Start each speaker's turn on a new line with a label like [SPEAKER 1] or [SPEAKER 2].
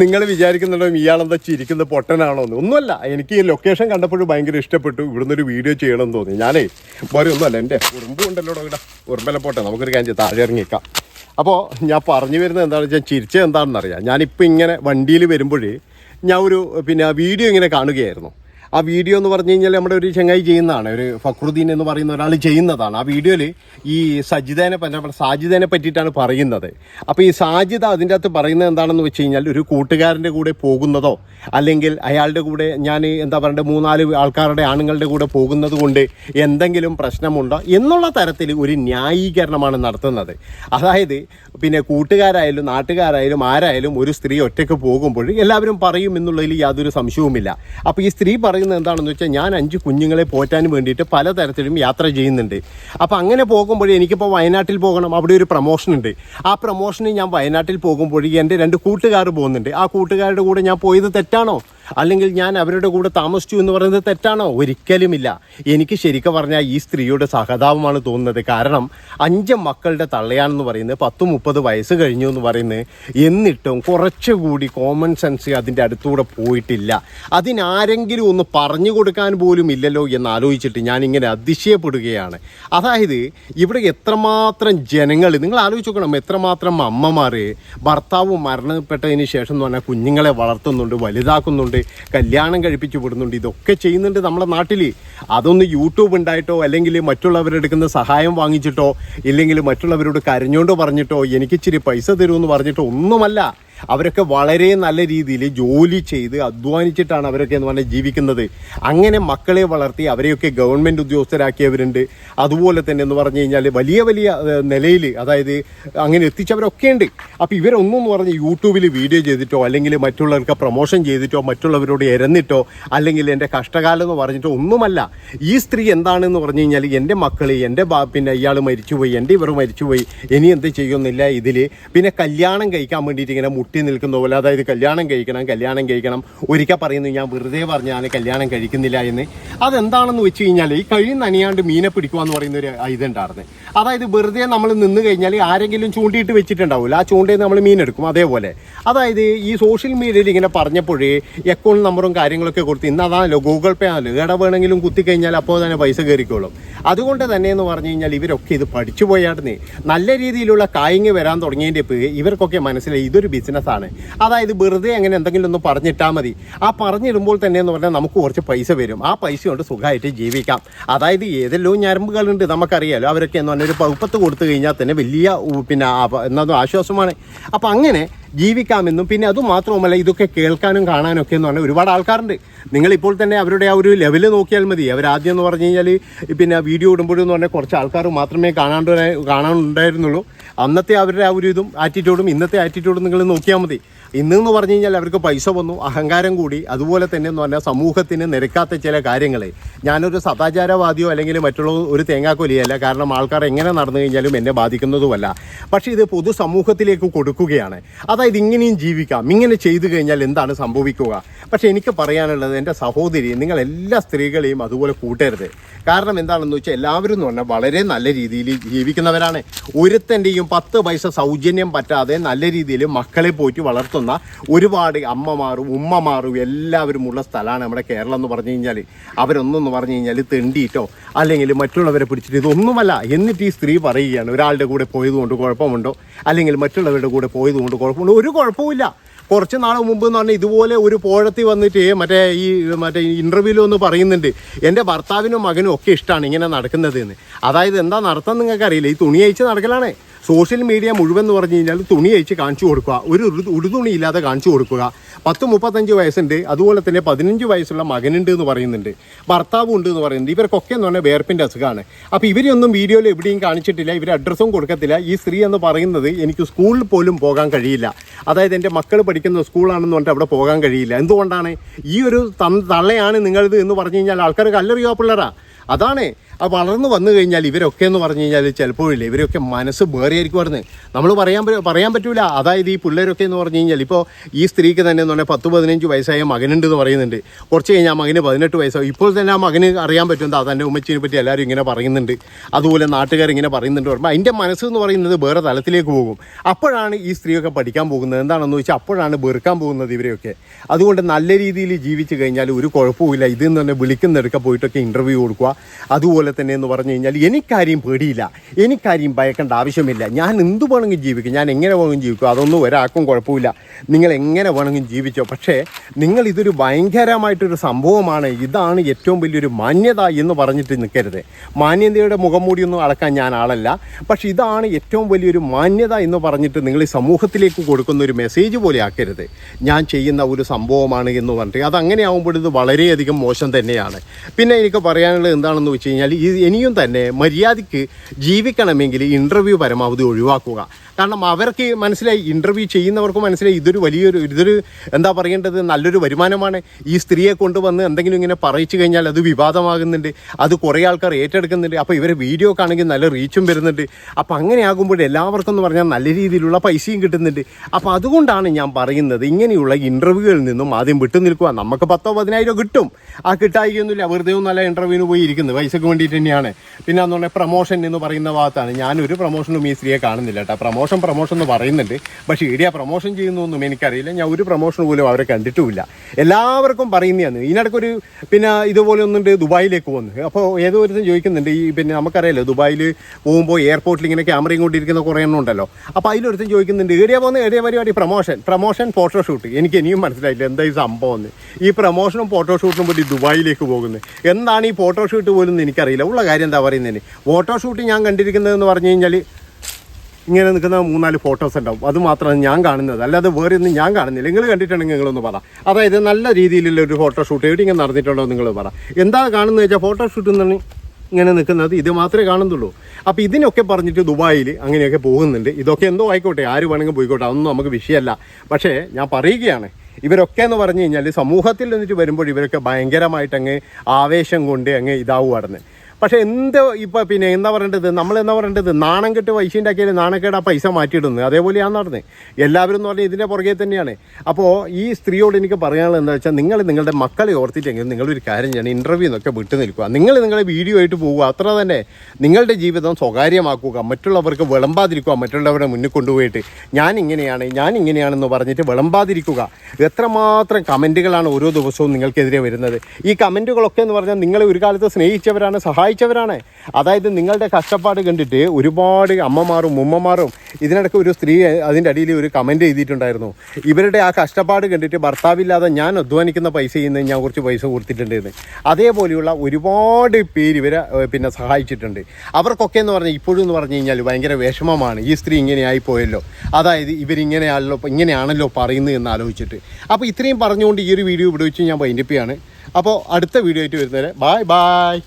[SPEAKER 1] നിങ്ങൾ വിചാരിക്കുന്നുണ്ടോ ഇയാളെന്താ ചിരിക്കുന്ന പൊട്ടനാണോ എന്ന്? ഒന്നുമല്ല. എനിക്ക് ഈ ലൊക്കേഷൻ കണ്ടപ്പോഴും ഭയങ്കര ഇഷ്ടപ്പെട്ടു. ഇവിടുന്ന് ഒരു വീഡിയോ ചെയ്യണമെന്ന് തോന്നി. ഞാനേ വേറെ ഒന്നുമല്ല. എന്റെ ഉറുമ്പ് ഉണ്ടല്ലോ ഇവിടെ. ഉറുമ്പല പോട്ടെ. നമുക്കൊരു കാര്യം താഴെ ഇറങ്ങിക്കാം അപ്പോൾ ഞാൻ പറഞ്ഞു വരുന്നത് എന്താണെന്ന് വെച്ചാൽ ചിരിച്ചത് എന്താണെന്ന് അറിയാം ഞാനിപ്പോൾ ഇങ്ങനെ വണ്ടിയിൽ വരുമ്പോഴേ ഞാൻ ഒരു പിന്നെ വീഡിയോ ഇങ്ങനെ കാണുകയായിരുന്നു. ആ വീഡിയോ എന്ന് പറഞ്ഞു കഴിഞ്ഞാൽ നമ്മുടെ ഒരു ചങ്ങായി ചെയ്യുന്നതാണ് ഒരു ഫക്രുദ്ദീൻ എന്ന് പറയുന്ന ഒരാൾ ചെയ്യുന്നതാണ്. ആ വീഡിയോയിൽ ഈ സജിതേനെ നമ്മുടെ സാജിദേനെ പറ്റിയിട്ടാണ് പറയുന്നത്. അപ്പോൾ ഈ സാജിദ അതിന്റെ അകത്ത് പറയുന്നത് എന്താണെന്ന് വെച്ച് കഴിഞ്ഞാൽ ഒരു കൂട്ടുകാരന്റെ കൂടെ പോകുന്നതോ അല്ലെങ്കിൽ അയാളുടെ കൂടെ ഞാൻ എന്താ പറയണ്ടത് മൂന്നാൽ ആൾക്കാരുടെ ആണുങ്ങളുടെ കൂടെ പോകുന്നത് കൊണ്ട് എന്തെങ്കിലും പ്രശ്നമുണ്ടോ എന്നുള്ള തരത്തിൽ ഒരു ന്യായീകരണമാണ് നടത്തുന്നത്. അതായത് പിന്നെ കൂട്ടുകാരായാലും നാട്ടുകാരായാലും ആരായാലും ഒരു സ്ത്രീ ഒറ്റയ്ക്ക് പോകുമ്പോൾ എല്ലാവരും പറയും എന്നുള്ളതിൽ യാതൊരു സംശയവുമില്ല. അപ്പോൾ ഈ സ്ത്രീ പറയുന്നത് എന്താണെന്ന് വെച്ചാൽ ഞാൻ അഞ്ച് കുഞ്ഞുങ്ങളെ പോറ്റാൻ വേണ്ടിയിട്ട് പലതരത്തിലും യാത്ര ചെയ്യുന്നുണ്ട്. അപ്പോൾ അങ്ങനെ പോകുമ്പോൾ എനിക്കിപ്പോൾ വയനാട്ടിൽ പോകണം. അവിടെ ഒരു പ്രൊമോഷൻ ഉണ്ട്. ആ പ്രൊമോഷന് ഞാൻ വയനാട്ടിൽ പോകുമ്പോൾ എന്റെ രണ്ട് കൂട്ടുകാർ പോകുന്നുണ്ട്. ആ കൂട്ടുകാരുടെ കൂടെ ഞാൻ പോയത് തെറ്റാണോ? അല്ലെങ്കിൽ ഞാൻ അവരുടെ കൂടെ താമസിച്ചു എന്ന് പറയുന്നത് തെറ്റാണോ? ഒരിക്കലുമില്ല. എനിക്ക് ശരിക്കും പറഞ്ഞാൽ ഈ സ്ത്രീയുടെ സഹതാപമാണ് തോന്നുന്നത്. കാരണം അഞ്ച് മക്കളുടെ തള്ളയാണെന്ന് പറയുന്നത് പത്ത് മുപ്പത് വയസ്സ് കഴിഞ്ഞു എന്ന് പറയുന്നത് എന്നിട്ടും കുറച്ചുകൂടി കോമൺ സെൻസ് അതിന്റെ അടുത്തൂടെ പോയിട്ടില്ല. അതിനാരെങ്കിലും ഒന്ന് പറഞ്ഞു കൊടുക്കാൻ പോലും ഇല്ലല്ലോ എന്ന് ആലോചിച്ചിട്ട് ഞാൻ ഇങ്ങനെ അതിശയപ്പെടുകയാണ്. അതായത് ഇവിടെ എത്രമാത്രം ജനങ്ങൾ നിങ്ങൾ ആലോചിച്ച് നോക്കണം എത്രമാത്രം അമ്മമാർ ഭർത്താവ് മരണപ്പെട്ടതിന് ശേഷം എന്ന് പറഞ്ഞാൽ കുഞ്ഞുങ്ങളെ വളർത്തുന്നുണ്ട് വലുതാക്കുന്നുണ്ട് കല്യാണം കഴിപ്പിച്ചു വിടുന്നുണ്ട്. ഇതൊക്കെ ചെയ്യുന്നുണ്ട് നമ്മുടെ നാട്ടിൽ അതൊന്ന് യൂട്യൂബ് ഉണ്ടായിട്ടോ അല്ലെങ്കിൽ മറ്റുള്ളവരെടുക്കുന്ന സഹായം വാങ്ങിച്ചിട്ടോ ഇല്ലെങ്കിൽ മറ്റുള്ളവരോട് കരഞ്ഞോണ്ട് പറഞ്ഞിട്ടോ എനിക്ക് ഇച്ചിരി പൈസ തരുമെന്ന് പറഞ്ഞിട്ടോ ഒന്നുമല്ല. അവരൊക്കെ വളരെ നല്ല രീതിയിൽ ജോലി ചെയ്ത് അധ്വാനിച്ചിട്ടാണ് അവരൊക്കെ എന്ന് പറഞ്ഞാൽ ജീവിക്കുന്നത്. അങ്ങനെ മക്കളെ വളർത്തി അവരെയൊക്കെ ഗവൺമെന്റ് ഉദ്യോഗസ്ഥരാക്കിയവരുണ്ട്. അതുപോലെ തന്നെ എന്ന് പറഞ്ഞു കഴിഞ്ഞാൽ വലിയ വലിയ നിലയിൽ അതായത് അങ്ങനെ എത്തിച്ചവരൊക്കെ ഉണ്ട്. അപ്പോൾ ഇവരൊന്നും എന്ന് പറഞ്ഞ് യൂട്യൂബിൽ വീഡിയോ ചെയ്തിട്ടോ അല്ലെങ്കിൽ മറ്റുള്ളവർക്ക് പ്രൊമോഷൻ ചെയ്തിട്ടോ മറ്റുള്ളവരോട് ഇരന്നിട്ടോ അല്ലെങ്കിൽ എന്റെ കഷ്ടകാലം എന്ന് പറഞ്ഞിട്ടോ ഒന്നുമല്ല. ഈ സ്ത്രീ എന്താണെന്ന് പറഞ്ഞു കഴിഞ്ഞാൽ എന്റെ മക്കൾ എന്റെ ബാ പിന്നെ ഇയാൾ മരിച്ചുപോയി എന്റെ ഇവർ മരിച്ചുപോയി ഇനി എന്ത് ചെയ്യുന്നില്ല ഇതിൽ പിന്നെ കല്യാണം കഴിക്കാൻ വേണ്ടിയിട്ട് ഇങ്ങനെ മുട്ടി നിൽക്കുന്ന പോലെ അതായത് കല്യാണം കഴിക്കണം കല്യാണം കഴിക്കണം. ഒരിക്കൽ പറയുന്നു ഞാൻ വെറുതെ പറഞ്ഞാണ് കല്യാണം കഴിക്കുന്നില്ല എന്ന്. അതെന്താണെന്ന് വെച്ച് കഴിഞ്ഞാൽ ഈ കഴി അനിയാണ്ട് മീനെ പിടിക്കുക എന്ന് പറയുന്ന ഒരു ഇതുണ്ടായിരുന്നു. അതായത് വെറുതെ നമ്മൾ നിന്ന് കഴിഞ്ഞാൽ ആരെങ്കിലും ചൂണ്ടിയിട്ട് വെച്ചിട്ടുണ്ടാവില്ല ആ ചൂണ്ടയിൽ നമ്മൾ മീനെടുക്കും അതേപോലെ. അതായത് ഈ സോഷ്യൽ മീഡിയയിൽ ഇങ്ങനെ പറഞ്ഞപ്പോഴേ അക്കൗണ്ട് നമ്പറും കാര്യങ്ങളൊക്കെ കൊടുത്ത് ഇന്ന് അതാണല്ലോ ഗൂഗിൾ പേ ആണല്ലോ. ഇട വേണമെങ്കിലും കുത്തിക്കഴിഞ്ഞാൽ അപ്പോൾ തന്നെ പൈസ കയറിക്കോളും. അതുകൊണ്ട് തന്നെ എന്ന് പറഞ്ഞു കഴിഞ്ഞാൽ ഇവരൊക്കെ ഇത് പഠിച്ചു പോയാടുന്നേ. നല്ല രീതിയിലുള്ള കായിങ് വരാൻ തുടങ്ങിയതിന്റെ ഇവർക്കൊക്കെ മനസ്സിലായി ഇതൊരു ബിസിനസ്സാണ് അതായത് വെറുതെ അങ്ങനെ എന്തെങ്കിലും ഒന്ന് പറഞ്ഞിട്ടാൽ മതി. ആ പറഞ്ഞിടുമ്പോൾ തന്നെ എന്ന് പറഞ്ഞാൽ നമുക്ക് കുറച്ച് പൈസ വരും. ആ പൈസ കൊണ്ട് സുഖമായിട്ട് ജീവിക്കാം. അതായത് ഏതെല്ലോ ഞരമ്പുകളുണ്ട് നമുക്കറിയാലോ. അവരൊക്കെ എന്ന് പറഞ്ഞാൽ ഒരു പകുപ്പത്ത് കൊടുത്തു കഴിഞ്ഞാൽ തന്നെ വലിയ പിന്നെ എന്നതും ആശ്വാസമാണ്. അപ്പം അങ്ങനെ ജീവിക്കാമെന്നും പിന്നെ അതുമാത്രവുമല്ല ഇതൊക്കെ കേൾക്കാനും കാണാനും ഒക്കെ എന്ന് പറഞ്ഞാൽ ഒരുപാട് ആൾക്കാരുണ്ട്. നിങ്ങളിപ്പോൾ തന്നെ അവരുടെ ആ ഒരു ലെവൽ നോക്കിയാൽ മതി. അവരാദ്യം എന്ന് പറഞ്ഞു കഴിഞ്ഞാൽ പിന്നെ വീഡിയോ ഇടുമ്പോഴെന്ന് പറഞ്ഞാൽ കുറച്ച് ആൾക്കാർ മാത്രമേ കാണാണ്ട് കാണാനുണ്ടായിരുന്നുള്ളൂ. അന്നത്തെ അവരുടെ ആ ഒരു ഇതും ആറ്റിറ്റ്യൂഡും ഇന്നത്തെ ആറ്റിറ്റ്യൂഡും നിങ്ങൾ നോക്കിയാൽ മതി. ഇന്നെന്ന് പറഞ്ഞു കഴിഞ്ഞാൽ അവർക്ക് പൈസ വന്നു അഹങ്കാരം കൂടി. അതുപോലെ തന്നെ എന്ന് പറഞ്ഞാൽ സമൂഹത്തിന് നിരക്കാത്ത ചില കാര്യങ്ങളെ. ഞാനൊരു സദാചാരവാദിയോ അല്ലെങ്കിൽ മറ്റുള്ള ഒരു തേങ്ങാക്കൊലിയല്ല. കാരണം ആൾക്കാർ എങ്ങനെ നടന്നു കഴിഞ്ഞാലും എന്നെ ബാധിക്കുന്നതുമല്ല. പക്ഷേ ഇത് പൊതുസമൂഹത്തിലേക്ക് കൊടുക്കുകയാണ്. അതായത് ഇങ്ങനെയും ജീവിക്കാം. ഇങ്ങനെ ചെയ്തു കഴിഞ്ഞാൽ എന്താണ് സംഭവിക്കുക? പക്ഷേ എനിക്ക് പറയാനുള്ളത് എന്റെ സഹോദരി നിങ്ങൾ എല്ലാ സ്ത്രീകളെയും അതുപോലെ കൂട്ടരുത്. കാരണം എന്താണെന്ന് വെച്ചാൽ എല്ലാവരും എന്ന് പറഞ്ഞാൽ വളരെ നല്ല രീതിയിൽ ജീവിക്കുന്നവരാണ്. ഒരുത്തന്റെയും പത്ത് പൈസ സൗജന്യം പറ്റാതെ നല്ല രീതിയിൽ മക്കളെ പോയിട്ട് വളർത്തുന്ന ഒരുപാട് അമ്മമാരും ഉമ്മമാരും എല്ലാവരും ഉള്ള സ്ഥലമാണ് നമ്മുടെ കേരളം എന്ന് പറഞ്ഞു കഴിഞ്ഞാൽ അവരൊന്നെന്ന് പറഞ്ഞു കഴിഞ്ഞാൽ തെണ്ടിയിട്ടോ അല്ലെങ്കിൽ മറ്റുള്ളവരെ പിടിച്ചിട്ട് ഇതൊന്നുമല്ല. എന്നിട്ട് ഈ സ്ത്രീ പറയുകയാണ് ഒരാളുടെ കൂടെ പോയതുകൊണ്ട് കുഴപ്പമുണ്ടോ? അല്ലെങ്കിൽ മറ്റുള്ളവരുടെ കൂടെ പോയതുകൊണ്ട് കുഴപ്പമുണ്ടോ? ഒരു കുഴപ്പമില്ല കുറച്ച് നാൾ മുമ്പ് എന്ന് പറഞ്ഞാൽ ഇതുപോലെ ഒരു പോഴത്തി വന്നിട്ട് മറ്റേ ഈ മറ്റേ ഇന്റർവ്യൂവിൽ ഒന്ന് പറയുന്നുണ്ട് എന്റെ ഭർത്താവിനും മകനും ഒക്കെ ഇഷ്ടമാണ് ഇങ്ങനെ നടക്കുന്നത് എന്ന് അതായത് എന്താ നിങ്ങൾക്ക് അറിയില്ല ഈ തുണി അയച്ച് നടക്കലാണ്. സോഷ്യൽ മീഡിയ മുഴുവൻ എന്ന് പറഞ്ഞു കഴിഞ്ഞാൽ തുണി അയച്ച് കാണിച്ചു കൊടുക്കുക. ഒരു ഉടുതുണി ഇല്ലാതെ കാണിച്ചു കൊടുക്കുക. പത്ത് മുപ്പത്തഞ്ച് വയസ്സുണ്ട്. അതുപോലെ തന്നെ പതിനഞ്ച് വയസ്സുള്ള മകനുണ്ട് എന്ന് പറയുന്നുണ്ട്. ഭർത്താവും ഉണ്ട് എന്ന് പറയുന്നുണ്ട്. ഇവർക്കൊക്കെ എന്ന് പറഞ്ഞാൽ വേർപ്പിന്റെ അസുഖമാണ്. അപ്പോൾ ഇവരൊന്നും വീഡിയോയിൽ എവിടെയും കാണിച്ചിട്ടില്ല. ഇവർ അഡ്രസ്സും കൊടുക്കത്തില്ല. ഈ സ്ത്രീ എന്ന് പറയുന്നത് എനിക്ക് സ്കൂളിൽ പോലും പോകാൻ കഴിയില്ല. അതായത് എന്റെ മക്കൾ പഠിക്കുന്ന സ്കൂളാണെന്ന് പറഞ്ഞിട്ട് അവിടെ പോകാൻ കഴിയില്ല. എന്തുകൊണ്ടാണ്? ഈ ഒരു തള്ളയാണ് നിങ്ങളിത് എന്ന് പറഞ്ഞു കഴിഞ്ഞാൽ ആൾക്കാർ കല്ലെറിയോ പിള്ളേരാ. അതാണ്. അത് വളർന്നു വന്നു കഴിഞ്ഞാൽ ഇവരൊക്കെ എന്ന് പറഞ്ഞു കഴിഞ്ഞാൽ ചിലപ്പോഴില്ലേ ഇവരൊക്കെ മനസ്സ് വേറെയായിരിക്കും പറഞ്ഞ് നമ്മൾ പറയാൻ പറയാൻ പറ്റൂല. അതായത് ഈ പിള്ളേരൊക്കെ എന്ന് പറഞ്ഞു കഴിഞ്ഞാൽ ഇപ്പോൾ ഈ സ്ത്രീക്ക് തന്നെ എന്ന് പറഞ്ഞാൽ പത്ത് പതിനഞ്ച് വയസ്സായ മകനുണ്ട് എന്ന് പറയുന്നുണ്ട്. കുറച്ച് കഴിഞ്ഞാൽ ആ മകന് പതിനെട്ട് വയസ്സാവും. ഇപ്പോൾ തന്നെ ആ മകന് അറിയാൻ പറ്റും തന്റെ ഉമ്മച്ചിനെ പറ്റി എല്ലാവരും ഇങ്ങനെ പറയുന്നുണ്ട്. അതുപോലെ നാട്ടുകാർ ഇങ്ങനെ പറയുന്നുണ്ട് പറയുമ്പോൾ അതിന്റെ മനസ്സ് എന്ന് പറയുന്നത് വേറെ തലത്തിലേക്ക് പോകും. അപ്പോഴാണ് ഈ സ്ത്രീയൊക്കെ പഠിക്കാൻ പോകുന്നത്. എന്താണെന്ന് വെച്ചാൽ അപ്പോഴാണ് വെറുക്കാൻ പോകുന്നത് ഇവരെയൊക്കെ. അതുകൊണ്ട് നല്ല രീതിയിൽ ജീവിച്ചു കഴിഞ്ഞാൽ ഒരു കുഴപ്പമില്ല ഇതിൽ നിന്ന് തന്നെ വിളിക്കുന്നെടുക്കാൻ പോയിട്ടൊക്കെ ഇന്റർവ്യൂ കൊടുക്കുക. അതുപോലെ തന്നെ എന്ന് പറഞ്ഞു കഴിഞ്ഞാൽ എനിക്കാരെയും പേടിയില്ല. എനിക്കാരെയും ഭയക്കേണ്ട ആവശ്യമില്ല. ഞാൻ എന്ത് വേണമെങ്കിലും ജീവിക്കും. ഞാൻ എങ്ങനെ വേണമെങ്കിലും ജീവിക്കും. അതൊന്നും ഒരാൾക്കും കുഴപ്പമില്ല. നിങ്ങൾ എങ്ങനെ വേണമെങ്കിലും ജീവിച്ചോ. പക്ഷേ നിങ്ങൾ ഇതൊരു ഭയങ്കരമായിട്ടൊരു സംഭവമാണ്. ഇതാണ് ഏറ്റവും വലിയൊരു മാന്യത എന്ന് പറഞ്ഞിട്ട് നിൽക്കരുത്. മാന്യതയുടെ മുഖംമൂടിയൊന്നും അളക്കാൻ ഞാൻ ആളല്ല. പക്ഷെ ഇതാണ് ഏറ്റവും വലിയൊരു മാന്യത എന്ന് പറഞ്ഞിട്ട് നിങ്ങൾ ഈ സമൂഹത്തിലേക്ക് കൊടുക്കുന്ന ഒരു മെസ്സേജ് പോലെ ആക്കരുത്. ഞാൻ ചെയ്യുന്ന ഒരു സംഭവമാണ് എന്ന് പറഞ്ഞിട്ട്. അതങ്ങനെ ആകുമ്പോൾ ഇത് വളരെയധികം മോശം തന്നെയാണ്. പിന്നെ എനിക്ക് പറയാനുള്ളത് എന്താണെന്ന് വെച്ച് കഴിഞ്ഞാൽ ഇനിയും തന്നെ മര്യാദയ്ക്ക് ജീവിക്കണമെങ്കിൽ ഇന്റർവ്യൂ പരമാവധി ഒഴിവാക്കുക. കാരണം അവർക്ക് മനസ്സിലായി ഇന്റർവ്യൂ ചെയ്യുന്നവർക്ക് മനസ്സിലായി ഇതൊരു വലിയൊരു ഇതൊരു എന്താ പറയേണ്ടത്? നല്ലൊരു വരുമാനമാണ്. ഈ സ്ത്രീയെ കൊണ്ടുവന്ന് എന്തെങ്കിലും ഇങ്ങനെ പറയിച്ചു കഴിഞ്ഞാൽ അത് വിവാദമാകുന്നുണ്ട്. അത് കുറേ ആൾക്കാർ ഏറ്റെടുക്കുന്നുണ്ട്. അപ്പോൾ ഇവരെ വീഡിയോ കാണുമെങ്കിൽ നല്ല റീച്ചും വരുന്നുണ്ട്. അപ്പോൾ അങ്ങനെ ആകുമ്പോൾ എല്ലാവർക്കും എന്ന് പറഞ്ഞാൽ നല്ല രീതിയിലുള്ള പൈസയും കിട്ടുന്നുണ്ട്. അപ്പോൾ അതുകൊണ്ടാണ് ഞാൻ പറയുന്നത് ഇങ്ങനെയുള്ള ഇന്റർവ്യൂകളിൽ നിന്നും ആദ്യം വിട്ടു നിൽക്കുക. നമുക്ക് പത്തോ പതിനായിരം കിട്ടും. ആ കിട്ടായികയൊന്നുമില്ല. വെറുതെ നല്ല ഇന്റർവ്യൂവിന് പോയി ഇരിക്കുന്നത് പൈസക്ക് വേണ്ടിയിട്ട് തന്നെയാണ് പിന്നെ അന്ന് പ്രൊമോഷൻ എന്ന് പറയുന്ന ഭാഗത്താണ്. ഞാനൊരു പ്രൊമോഷനും ഈ സ്ത്രീയെ കാണുന്നില്ല കേട്ടോ. പ്രൊമോഷൻ പ്രൊമോഷൻ എന്ന് പറയുന്നുണ്ട്. പക്ഷേ ഇടിയ പ്രൊമോഷൻ ചെയ്യുന്നൊന്നും എനിക്കറിയില്ല. ഞാൻ ഒരു പ്രൊമോഷൻ പോലും അവരെ കണ്ടിട്ടുമില്ല. എല്ലാവർക്കും പറയുന്നതാണ്. ഇതിനിടയ്ക്കൊരു പിന്നെ ഇതുപോലെ ഒന്നുണ്ട് ദുബായിലേക്ക് പോകുന്നു അപ്പോൾ ഏതോ ഒരു ചോദിക്കുന്നുണ്ട് ഈ പിന്നെ നമുക്കറിയാലോ ദുബായിൽ പോകുമ്പോൾ എയർപോർട്ടിൽ ഇങ്ങനെ ക്യാമറയും കൊണ്ടിരിക്കുന്ന കുറേ എണ്ണം ഉണ്ടല്ലോ. അപ്പോൾ അതിലൊരുത്തൻ ചോദിക്കുന്നുണ്ട് ഏടിയ പോകുന്ന ഏടിയ പരിപാടി പ്രൊമോഷൻ പ്രൊമോഷൻ ഫോട്ടോഷൂട്ട് എനിക്ക് ഇനിയും മനസ്സിലായില്ല എന്താ ഈ സംഭവം എന്ന്. ഈ പ്രൊമോഷനും ഫോട്ടോഷൂട്ടിനും വേണ്ടി ദുബായിലേക്ക് പോകുന്നത്. എന്താണ് ഈ ഫോട്ടോഷൂട്ട് പോലും എന്ന് എനിക്കറിയില്ല ഉള്ള കാര്യം എന്താ പറയുന്നതിന് ഫോട്ടോ ഷൂട്ട് ഞാൻ കണ്ടിരിക്കുന്നതെന്ന് പറഞ്ഞു കഴിഞ്ഞാൽ ഇങ്ങനെ നിൽക്കുന്ന മൂന്നാൽ ഫോട്ടോസ് ഉണ്ടാവും. അത് മാത്രമാണ് ഞാൻ കാണുന്നത്. അല്ലാതെ വേറെ ഒന്നും ഞാൻ കാണുന്നില്ല. നിങ്ങൾ കണ്ടിട്ടുണ്ടെങ്കിൽ നിങ്ങളൊന്ന് പറ. അതായത് നല്ല രീതിയിലുള്ള ഒരു ഫോട്ടോ ഷൂട്ട് എവിടെ ഇങ്ങനെ നടന്നിട്ടുണ്ടോ നിങ്ങൾ പറ. എന്താ കാണുന്നത് വെച്ചാൽ ഫോട്ടോഷൂട്ട് എന്നാണ് ഇങ്ങനെ നിൽക്കുന്നത്. ഇത് മാത്രമേ കാണുന്നുള്ളൂ. അപ്പോൾ ഇതിനൊക്കെ പറഞ്ഞിട്ട് ദുബായിൽ അങ്ങനെയൊക്കെ പോകുന്നുണ്ട്. ഇതൊക്കെ എന്തോ ആയിക്കോട്ടെ. ആര് വേണമെങ്കിൽ പോയിക്കോട്ടെ. അതൊന്നും നമുക്ക് വിഷയമല്ല. പക്ഷേ ഞാൻ പറയുകയാണ്. ഇവരൊക്കെ എന്ന് പറഞ്ഞു കഴിഞ്ഞാൽ സമൂഹത്തിൽ നിന്നിട്ട് വരുമ്പോൾ ഇവരൊക്കെ ഭയങ്കരമായിട്ട് അങ്ങ് ആവേശം കൊണ്ട് അങ്ങ് ഇതാവുകയാണെന്ന് പക്ഷെ എന്ത് ഇപ്പൊ പിന്നെ എന്താ പറയേണ്ടത്? നമ്മൾ എന്താ പറയേണ്ടത്? നാണം കെട്ട് പൈസ ഉണ്ടാക്കിയാൽ നാണക്കേട് ആ പൈസ മാറ്റിയിടുന്നത്. അതേപോലെയാണ് നടന്നത് എല്ലാവരും എന്ന് പറഞ്ഞാൽ ഇതിന്റെ പുറകെ തന്നെയാണ്. അപ്പോൾ ഈ സ്ത്രീയോട് എനിക്ക് പറയാനുള്ളത് എന്താ വെച്ചാൽ നിങ്ങൾ നിങ്ങളുടെ മക്കളെ ഓർത്തിട്ടെങ്കിൽ നിങ്ങളൊരു കാര്യം ചെയ്യണം. ഇന്റർവ്യൂ എന്നൊക്കെ വിട്ടു നിൽക്കുക. നിങ്ങൾ നിങ്ങളുടെ വീഡിയോ ആയിട്ട് പോവുക. അത്ര തന്നെ നിങ്ങളുടെ ജീവിതം സ്വകാര്യമാക്കുക. മറ്റുള്ളവർക്ക് വിളമ്പാതിരിക്കുക. മറ്റുള്ളവരുടെ മുന്നിൽ കൊണ്ടുപോയിട്ട് ഞാൻ ഇങ്ങനെയാണ് ഞാൻ ഇങ്ങനെയാണെന്ന് പറഞ്ഞിട്ട് വിളമ്പാതിരിക്കുക. എത്രമാത്രം കമന്റുകളാണ് ഓരോ ദിവസവും നിങ്ങൾക്കെതിരെ വരുന്നത്. ഈ കമന്റുകളൊക്കെ എന്ന് പറഞ്ഞാൽ നിങ്ങളെ ഒരു കാലത്ത് സ്നേഹിച്ചവരാണ് സഹായിച്ചവരാണ്. അതായത് നിങ്ങളുടെ കഷ്ടപ്പാട് കണ്ടിട്ട് ഒരുപാട് അമ്മമാരും ഉമ്മമാരും ഇതിനിടയ്ക്ക് ഒരു സ്ത്രീ അതിന്റെ അടിയിൽ ഒരു കമന്റ് എഴുതിയിട്ടുണ്ടായിരുന്നു. ഇവരുടെ ആ കഷ്ടപ്പാട് കണ്ടിട്ട് ഭർത്താവില്ലാതെ ഞാൻ അധ്വാനിക്കുന്ന പൈസ ചെയ്യുന്ന ഞാൻ കുറച്ച് പൈസ കൊടുത്തിട്ടുണ്ടെന്ന്. അതേപോലെയുള്ള ഒരുപാട് പേര് ഇവരെ പിന്നെ സഹായിച്ചിട്ടുണ്ട്. അവർക്കൊക്കെ എന്ന് പറഞ്ഞാൽ ഇപ്പോഴും എന്ന് പറഞ്ഞു കഴിഞ്ഞാൽ ഭയങ്കര വിഷമമാണ്. ഈ സ്ത്രീ ഇങ്ങനെ ആയിപ്പോയല്ലോ. അതായത് ഇവരിങ്ങനെയാണല്ലോ ഇങ്ങനെയാണല്ലോ പറയുന്നത് എന്ന് ആലോചിച്ചിട്ട്. അപ്പോൾ ഇത്രയും പറഞ്ഞുകൊണ്ട് ഈ ഒരു വീഡിയോ ഇവിടെ വെച്ച് ഞാൻ വൈൻഡപ്പ് അപ്പോൾ അടുത്ത വീഡിയോ ആയിട്ട് വരുന്നവരെ ബായ് ബായ്